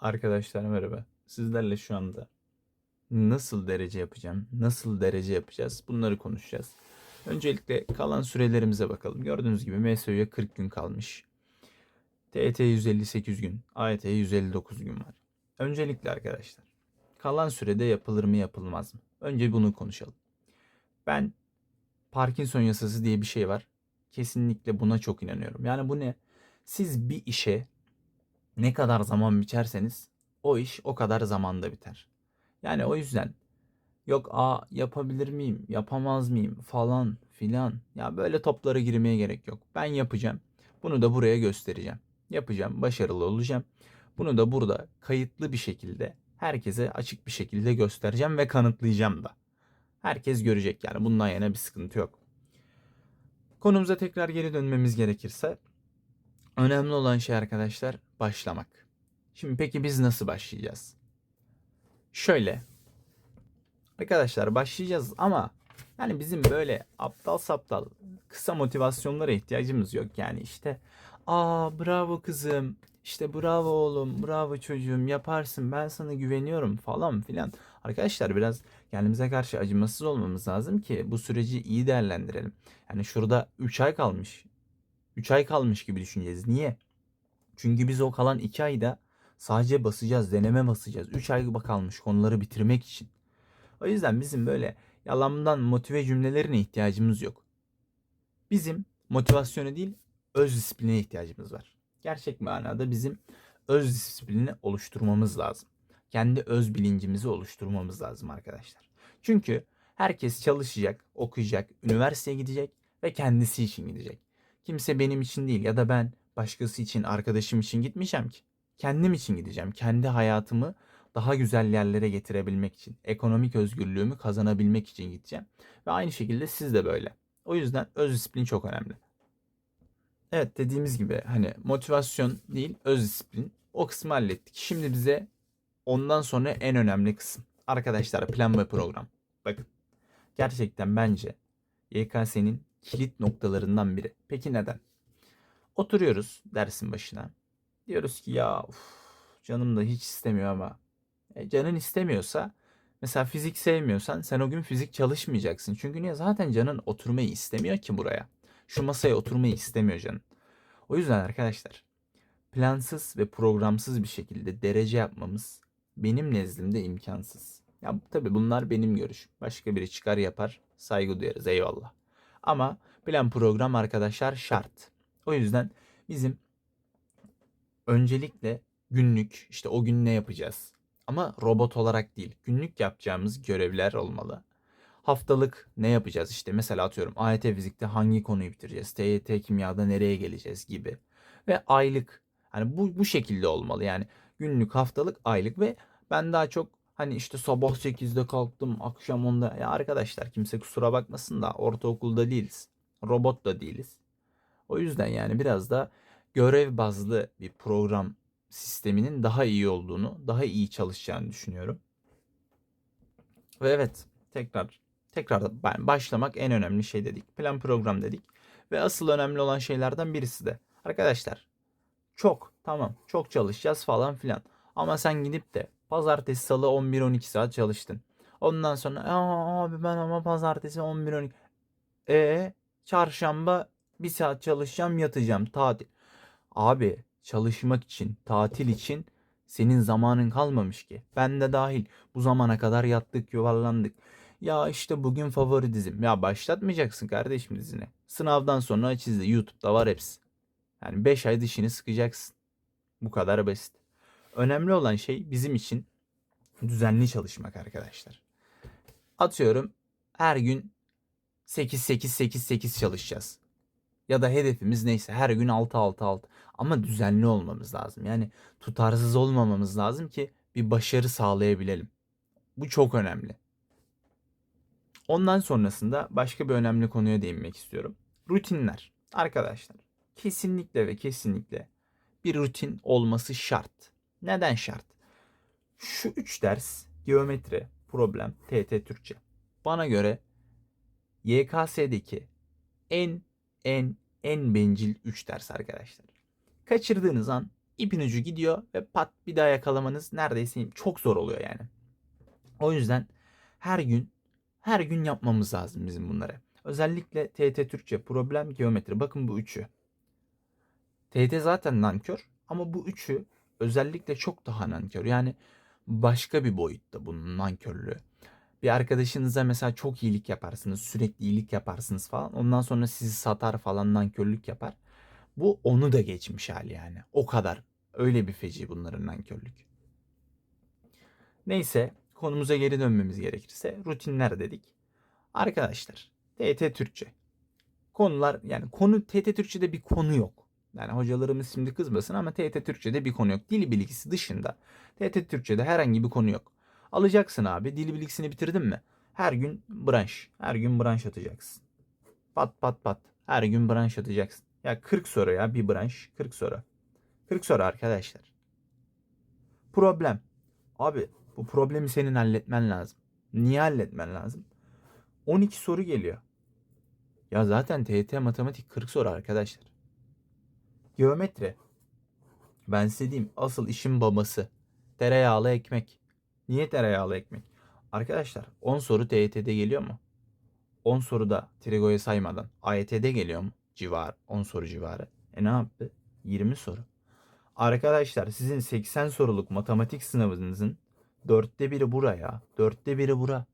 Arkadaşlar merhaba. Sizlerle şu anda nasıl derece yapacağım, nasıl derece yapacağız bunları konuşacağız. Öncelikle kalan sürelerimize bakalım. Gördüğünüz gibi MSÜ'ye 40 gün kalmış. TET 158 gün, AYT 159 gün var. Öncelikle arkadaşlar kalan sürede yapılır mı yapılmaz mı? Önce bunu konuşalım. Ben Parkinson yasası diye bir şey var. Kesinlikle buna çok inanıyorum. Yani bu ne? Siz bir işe ne kadar zaman biçerseniz o iş o kadar zamanda biter. Yani o yüzden yok a yapabilir miyim, yapamaz mıyım falan filan. Ya böyle toplara girmeye gerek yok. Ben yapacağım. Bunu da buraya göstereceğim. Yapacağım, başarılı olacağım. Bunu da burada kayıtlı bir şekilde herkese açık bir şekilde göstereceğim ve kanıtlayacağım da. Herkes görecek yani bundan yana bir sıkıntı yok. Konumuza tekrar geri dönmemiz gerekirse önemli olan şey arkadaşlar başlamak. Şimdi peki biz nasıl başlayacağız? Şöyle. Arkadaşlar başlayacağız ama yani bizim böyle aptal saptal kısa motivasyonlara ihtiyacımız yok. Yani işte aa bravo kızım işte bravo oğlum bravo çocuğum yaparsın ben sana güveniyorum falan filan. Arkadaşlar biraz kendimize karşı acımasız olmamız lazım ki bu süreci iyi değerlendirelim. Yani şurada 3 ay kalmış. 3 ay kalmış gibi düşüneceğiz. Niye? Çünkü biz o kalan 2 ayda sadece basacağız, deneme basacağız. 3 ay kalmış konuları bitirmek için. O yüzden bizim böyle yalandan motive cümlelerine ihtiyacımız yok. Bizim motivasyona değil, öz disipline ihtiyacımız var. Gerçek manada bizim öz disiplini oluşturmamız lazım. Kendi öz bilincimizi oluşturmamız lazım arkadaşlar. Çünkü herkes çalışacak, okuyacak, üniversiteye gidecek ve kendisi için gidecek. Kimse benim için değil ya da ben başkası için, arkadaşım için gitmeyeceğim ki. Kendim için gideceğim. Kendi hayatımı daha güzel yerlere getirebilmek için, ekonomik özgürlüğümü kazanabilmek için gideceğim. Ve aynı şekilde siz de böyle. O yüzden öz disiplin çok önemli. Evet dediğimiz gibi hani motivasyon değil öz disiplin. O kısmı hallettik. Şimdi bize ondan sonra en önemli kısım. Arkadaşlar plan ve program. Bakın gerçekten bence YKS'nin kilit noktalarından biri. Peki neden? Oturuyoruz dersin başına. Diyoruz ki ya uf, canım da hiç istemiyor ama. E, canın istemiyorsa mesela fizik sevmiyorsan sen o gün fizik çalışmayacaksın. Çünkü niye? Zaten canın oturmayı istemiyor ki buraya. Şu masaya oturmayı istemiyor canın. O yüzden arkadaşlar plansız ve programsız bir şekilde derece yapmamız benim nezdimde imkansız. Ya tabii bunlar benim görüşüm. Başka biri çıkar yapar saygı duyarız eyvallah. Ama plan program arkadaşlar şart. O yüzden bizim öncelikle günlük işte o gün ne yapacağız? Ama robot olarak değil. Günlük yapacağımız görevler olmalı. Haftalık ne yapacağız? İşte mesela atıyorum AYT fizikte hangi konuyu bitireceğiz? TYT kimyada nereye geleceğiz gibi. Ve aylık. Hani bu bu şekilde olmalı. Yani günlük, haftalık, aylık ve ben daha çok hani işte sabah 8'de kalktım, akşam 10'da. Ya arkadaşlar kimse kusura bakmasın da ortaokulda değiliz. Robot da değiliz. O yüzden yani biraz da görev bazlı bir program sisteminin daha iyi olduğunu, daha iyi çalışacağını düşünüyorum. Ve evet, tekrar tekrar başlamak en önemli şey dedik. Plan program dedik. Ve asıl önemli olan şeylerden birisi de arkadaşlar çok tamam çok çalışacağız falan filan. Ama sen gidip de pazartesi salı 11-12 saat çalıştın. Ondan sonra abi ben ama pazartesi 11-12 e çarşamba bir saat çalışacağım yatacağım tatil. Abi çalışmak için tatil için senin zamanın kalmamış ki. Ben de dahil bu zamana kadar yattık yuvarlandık. Ya işte bugün favori dizim. Ya başlatmayacaksın kardeşim dizini. Sınavdan sonra aç izle. YouTube'da var hepsi. Yani 5 ay dişini sıkacaksın. Bu kadar basit. Önemli olan şey bizim için düzenli çalışmak arkadaşlar. Atıyorum her gün 8 8 8 8 çalışacağız. Ya da hedefimiz neyse her gün 6 6 6. Ama düzenli olmamız lazım. Yani tutarsız olmamamız lazım ki bir başarı sağlayabilelim. Bu çok önemli. Ondan sonrasında başka bir önemli konuya değinmek istiyorum. Rutinler. Arkadaşlar kesinlikle ve kesinlikle bir rutin olması şart. Neden şart? Şu üç ders geometri, problem, TT Türkçe. Bana göre YKS'deki en en en bencil 3 ders arkadaşlar. Kaçırdığınız an ipin ucu gidiyor ve pat bir daha yakalamanız neredeyse çok zor oluyor yani. O yüzden her gün her gün yapmamız lazım bizim bunları. Özellikle TET Türkçe, problem, geometri. Bakın bu üçü. TET zaten nankör ama bu üçü özellikle çok daha nankör. Yani başka bir boyutta bunun nankörlüğü. Bir arkadaşınıza mesela çok iyilik yaparsınız, sürekli iyilik yaparsınız falan. Ondan sonra sizi satar falan nankörlük yapar. Bu onu da geçmiş hali yani. O kadar. Öyle bir feci bunların nankörlük. Neyse konumuza geri dönmemiz gerekirse rutinler dedik. Arkadaşlar TET Türkçe. Konular yani konu TET Türkçe'de bir konu yok. Yani hocalarımız şimdi kızmasın ama TET Türkçe'de bir konu yok. Dil bilgisi dışında TET Türkçe'de herhangi bir konu yok. Alacaksın abi. Dil bilgisini bitirdin mi? Her gün branş. Her gün branş atacaksın. Pat pat pat. Her gün branş atacaksın. Ya 40 soru ya bir branş. 40 soru. 40 soru arkadaşlar. Problem. Abi bu problemi senin halletmen lazım. Niye halletmen lazım? 12 soru geliyor. Ya zaten TYT matematik 40 soru arkadaşlar. Geometri. Ben size diyeyim asıl işin babası. Tereyağlı ekmek. Niye tereyağlı ekmek? Arkadaşlar 10 soru TYT'de geliyor mu? 10 soruda Trigo'yu saymadan AYT'de geliyor mu? Civar 10 soru civarı. E ne yaptı? 20 soru. Arkadaşlar sizin 80 soruluk matematik sınavınızın dörtte biri buraya. Dörtte biri bura.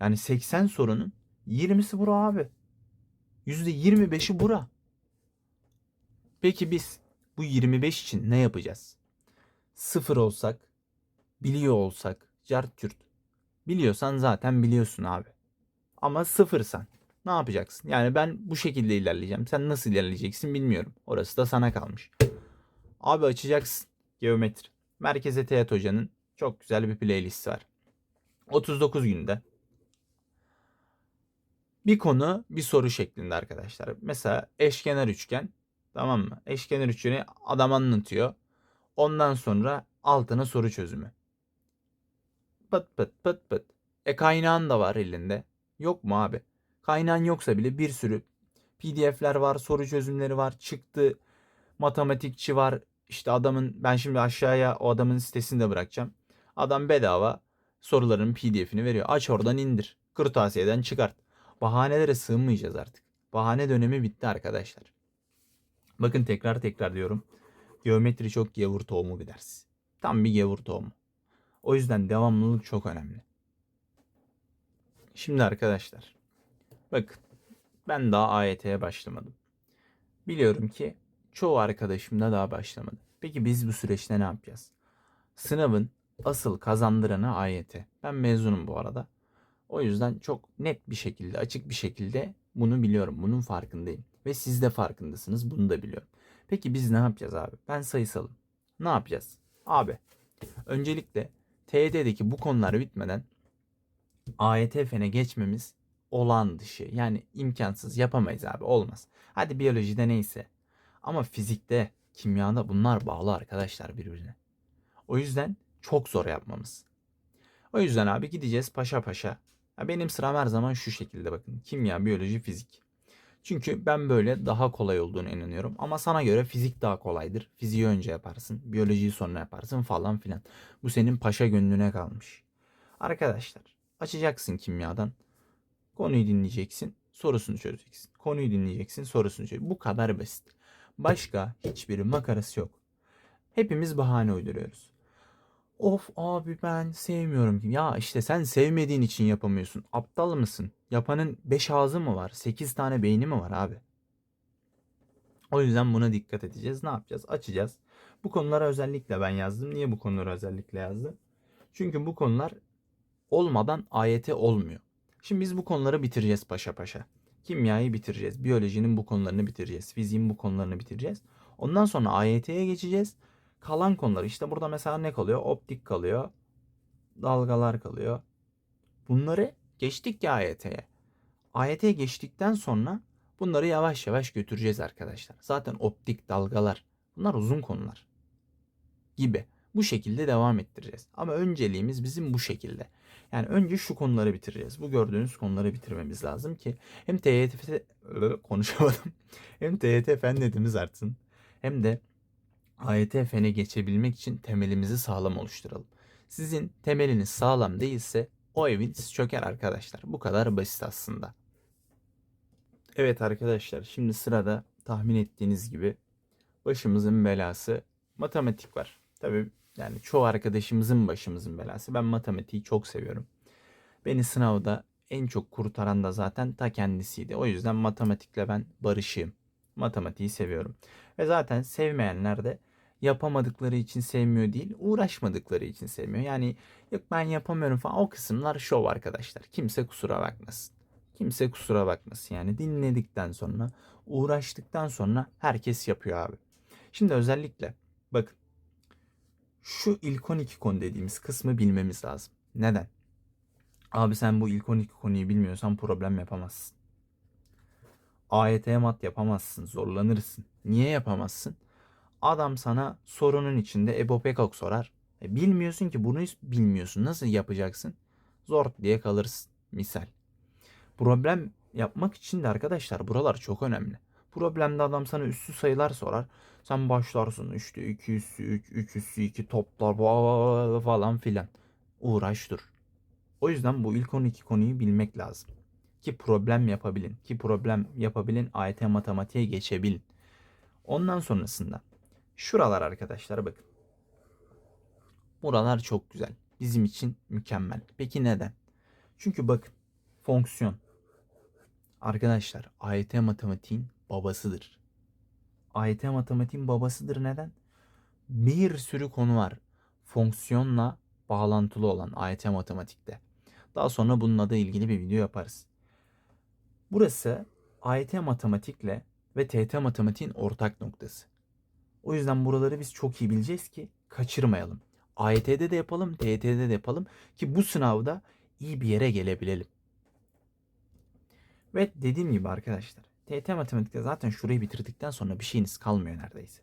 Yani 80 sorunun 20'si bura abi. %25'i bura. Peki biz bu 25 için ne yapacağız? Sıfır olsak, biliyor olsak, cart cürt. Biliyorsan zaten biliyorsun abi. Ama sıfırsan ne yapacaksın? Yani ben bu şekilde ilerleyeceğim. Sen nasıl ilerleyeceksin bilmiyorum. Orası da sana kalmış. Abi açacaksın geometri. Merkeze Teğet Hoca'nın çok güzel bir playlist var. 39 günde bir konu bir soru şeklinde arkadaşlar. Mesela eşkenar üçgen tamam mı? Eşkenar üçgeni adam anlatıyor. Ondan sonra altına soru çözümü. Pıt pıt pıt pıt. E kaynağın da var elinde. Yok mu abi? Kaynağın yoksa bile bir sürü PDF'ler var, soru çözümleri var, çıktı matematikçi var. İşte adamın ben şimdi aşağıya o adamın sitesini de bırakacağım. Adam bedava soruların PDF'ini veriyor. Aç oradan indir. Kırtasiyeden çıkart. Bahanelere sığınmayacağız artık. Bahane dönemi bitti arkadaşlar. Bakın tekrar tekrar diyorum. Geometri çok gavur tohumu bir ders. Tam bir gavur tohumu. O yüzden devamlılık çok önemli. Şimdi arkadaşlar. Bakın. Ben daha AYT'ye başlamadım. Biliyorum ki çoğu arkadaşım da daha başlamadı. Peki biz bu süreçte ne yapacağız? Sınavın asıl kazandıranı AYT. Ben mezunum bu arada. O yüzden çok net bir şekilde, açık bir şekilde bunu biliyorum. Bunun farkındayım. Ve siz de farkındasınız. Bunu da biliyorum. Peki biz ne yapacağız abi? Ben sayısalım. Ne yapacağız? Abi öncelikle TYT'deki bu konular bitmeden AYT fene geçmemiz olağan dışı. Yani imkansız yapamayız abi olmaz. Hadi biyolojide neyse. Ama fizikte, kimyada bunlar bağlı arkadaşlar birbirine. O yüzden çok zor yapmamız. O yüzden abi gideceğiz paşa paşa. Ya benim sıram her zaman şu şekilde bakın. Kimya, biyoloji, fizik. Çünkü ben böyle daha kolay olduğunu inanıyorum. Ama sana göre fizik daha kolaydır. Fiziği önce yaparsın. Biyolojiyi sonra yaparsın falan filan. Bu senin paşa gönlüne kalmış. Arkadaşlar açacaksın kimyadan. Konuyu dinleyeceksin. Sorusunu çözeceksin. Konuyu dinleyeceksin. Sorusunu çözeceksin. Bu kadar basit. Başka hiçbir makarası yok. Hepimiz bahane uyduruyoruz. Of abi ben sevmiyorum. Ya işte sen sevmediğin için yapamıyorsun. Aptal mısın? Yapanın 5 ağzı mı var? 8 tane beyni mi var abi? O yüzden buna dikkat edeceğiz. Ne yapacağız? Açacağız. Bu konulara özellikle ben yazdım. Niye bu konuları özellikle yazdım? Çünkü bu konular olmadan AYT olmuyor. Şimdi biz bu konuları bitireceğiz paşa paşa. Kimyayı bitireceğiz. Biyolojinin bu konularını bitireceğiz. Fiziğin bu konularını bitireceğiz. Ondan sonra AYT'ye geçeceğiz. Kalan konular işte burada mesela ne kalıyor? Optik kalıyor. Dalgalar kalıyor. Bunları geçtik ya AYT'ye. AYT'ye geçtikten sonra bunları yavaş yavaş götüreceğiz arkadaşlar. Zaten optik dalgalar bunlar uzun konular gibi. Bu şekilde devam ettireceğiz. Ama önceliğimiz bizim bu şekilde. Yani önce şu konuları bitireceğiz. Bu gördüğünüz konuları bitirmemiz lazım ki hem TYT konuşamadım. Hem TYT fen netimiz artsın. Hem de AYT fene geçebilmek için temelimizi sağlam oluşturalım. Sizin temeliniz sağlam değilse o eviniz çöker arkadaşlar. Bu kadar basit aslında. Evet arkadaşlar şimdi sırada tahmin ettiğiniz gibi başımızın belası matematik var. Tabii yani çoğu arkadaşımızın başımızın belası. Ben matematiği çok seviyorum. Beni sınavda en çok kurtaran da zaten ta kendisiydi. O yüzden matematikle ben barışığım. Matematiği seviyorum. Ve zaten sevmeyenler de yapamadıkları için sevmiyor değil, uğraşmadıkları için sevmiyor. Yani yok ben yapamıyorum falan o kısımlar şov arkadaşlar. Kimse kusura bakmasın. Kimse kusura bakmasın. Yani dinledikten sonra, uğraştıktan sonra herkes yapıyor abi. Şimdi özellikle bakın şu ilk 12 konu dediğimiz kısmı bilmemiz lazım. Neden? Abi sen bu ilk 12 konuyu bilmiyorsan problem yapamazsın. AYT mat yapamazsın, zorlanırsın. Niye yapamazsın? Adam sana sorunun içinde Ebo Pekok sorar. E, bilmiyorsun ki bunu bilmiyorsun. Nasıl yapacaksın? Zor diye kalırsın. Misal. Problem yapmak için de arkadaşlar buralar çok önemli. Problemde adam sana üstü sayılar sorar. Sen başlarsın işte 2 üssü 3, 3 üssü 2 toplar falan filan. Uğraş dur. O yüzden bu ilk 12 konuyu bilmek lazım. Ki problem yapabilin. Ki problem yapabilin AYT matematiğe geçebilin. Ondan sonrasında şuralar arkadaşlar bakın. Buralar çok güzel. Bizim için mükemmel. Peki neden? Çünkü bakın fonksiyon. Arkadaşlar AYT matematiğin babasıdır. AYT matematiğin babasıdır neden? Bir sürü konu var. Fonksiyonla bağlantılı olan AYT matematikte. Daha sonra bununla da ilgili bir video yaparız. Burası AYT matematikle ve TYT matematiğin ortak noktası. O yüzden buraları biz çok iyi bileceğiz ki kaçırmayalım. AYT'de de yapalım, TYT'de de yapalım ki bu sınavda iyi bir yere gelebilelim. Ve dediğim gibi arkadaşlar TYT matematikte zaten şurayı bitirdikten sonra bir şeyiniz kalmıyor neredeyse.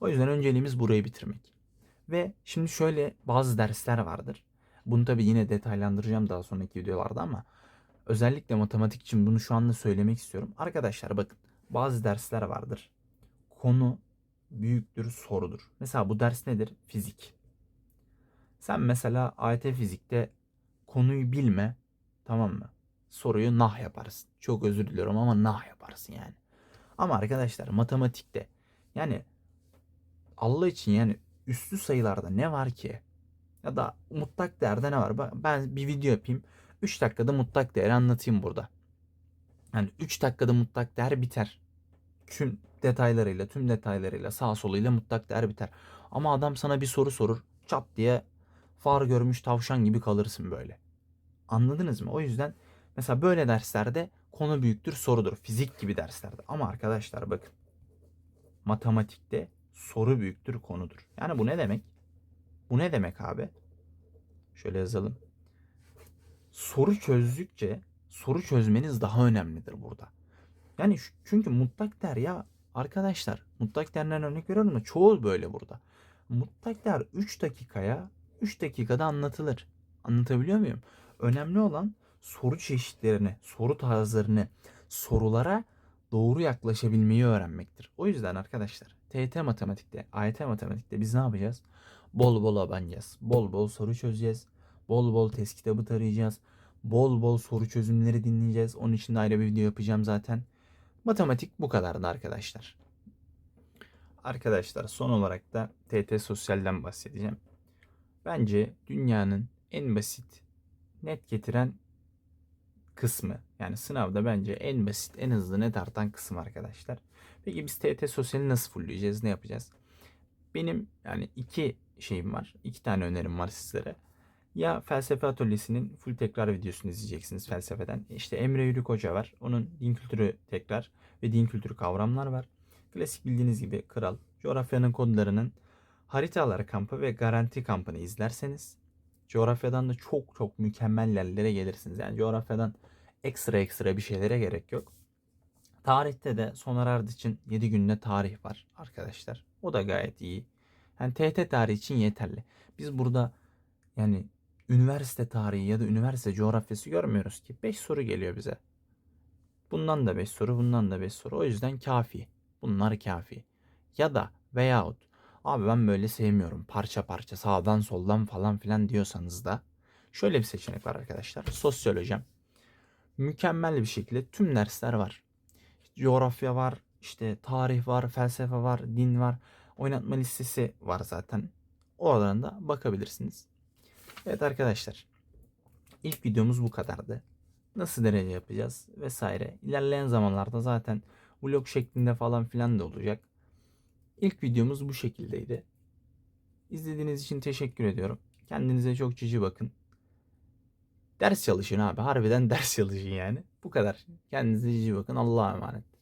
O yüzden önceliğimiz burayı bitirmek. Ve şimdi şöyle bazı dersler vardır. Bunu tabi yine detaylandıracağım daha sonraki videolarda ama özellikle matematik için bunu şu anda söylemek istiyorum. Arkadaşlar bakın bazı dersler vardır. Konu büyüktür sorudur. Mesela bu ders nedir? Fizik. Sen mesela AYT fizikte konuyu bilme tamam mı? Soruyu nah yaparsın. Çok özür diliyorum ama nah yaparsın yani. Ama arkadaşlar matematikte yani Allah için yani üstü sayılarda ne var ki? Ya da mutlak değerde ne var? Ben bir video yapayım. 3 dakikada mutlak değeri anlatayım burada. Yani 3 dakikada mutlak değer biter. Tüm detaylarıyla, tüm detaylarıyla, sağ soluyla mutlak değer biter. Ama adam sana bir soru sorur. Çat diye far görmüş tavşan gibi kalırsın böyle. Anladınız mı? O yüzden mesela böyle derslerde konu büyüktür sorudur. Fizik gibi derslerde. Ama arkadaşlar bakın. Matematikte soru büyüktür konudur. Yani bu ne demek? Bu ne demek abi? Şöyle yazalım. Soru çözdükçe soru çözmeniz daha önemlidir burada. Yani çünkü mutlak değer ya arkadaşlar mutlak değerden örnek veriyorum ama çoğu böyle burada. Mutlak değer 3 dakikaya 3 dakikada anlatılır. Anlatabiliyor muyum? Önemli olan soru çeşitlerini, soru tarzlarını, sorulara doğru yaklaşabilmeyi öğrenmektir. O yüzden arkadaşlar TYT matematikte, AYT matematikte biz ne yapacağız? Bol bol abanacağız. Bol bol soru çözeceğiz. Bol bol test kitabı tarayacağız. Bol bol soru çözümleri dinleyeceğiz. Onun için de ayrı bir video yapacağım zaten. Matematik bu kadardı arkadaşlar. Arkadaşlar son olarak da TT Sosyal'den bahsedeceğim. Bence dünyanın en basit, net getiren kısmı. Yani sınavda bence en basit, en hızlı net artan kısım arkadaşlar. Peki biz TT Sosyal'i nasıl fullleyeceğiz, ne yapacağız? Benim yani iki şeyim var. iki tane önerim var sizlere. Ya felsefe atölyesinin full tekrar videosunu izleyeceksiniz felsefeden. İşte Emre Yürük Hoca var. Onun din kültürü tekrar ve din kültürü kavramlar var. Klasik bildiğiniz gibi Kral, coğrafyanın kodlarının haritalar kampı ve garanti kampını izlerseniz coğrafyadan da çok çok mükemmel yerlere gelirsiniz. Yani coğrafyadan ekstra ekstra bir şeylere gerek yok. Tarihte de Soner Ardıç'ın 7 günde tarih var arkadaşlar. O da gayet iyi. Yani TT tarihi için yeterli. Biz burada yani üniversite tarihi ya da üniversite coğrafyası görmüyoruz ki. 5 soru geliyor bize. Bundan da 5 soru, bundan da 5 soru. O yüzden kafi. Bunlar kafi. Ya da veyahut Abi ben böyle sevmiyorum. Parça parça sağdan soldan falan filan diyorsanız da şöyle bir seçenek var arkadaşlar. Sosyolojim. Mükemmel bir şekilde tüm dersler var. Coğrafya var, işte tarih var, felsefe var, din var. Oynatma listesi var zaten. Oradan da bakabilirsiniz. Evet arkadaşlar. İlk videomuz bu kadardı. Nasıl derece yapacağız vesaire. İlerleyen zamanlarda zaten vlog şeklinde falan filan da olacak. İlk videomuz bu şekildeydi. İzlediğiniz için teşekkür ediyorum. Kendinize çok cici bakın. Ders çalışın abi. Harbiden ders çalışın yani. Bu kadar. Kendinize cici bakın. Allah'a emanet.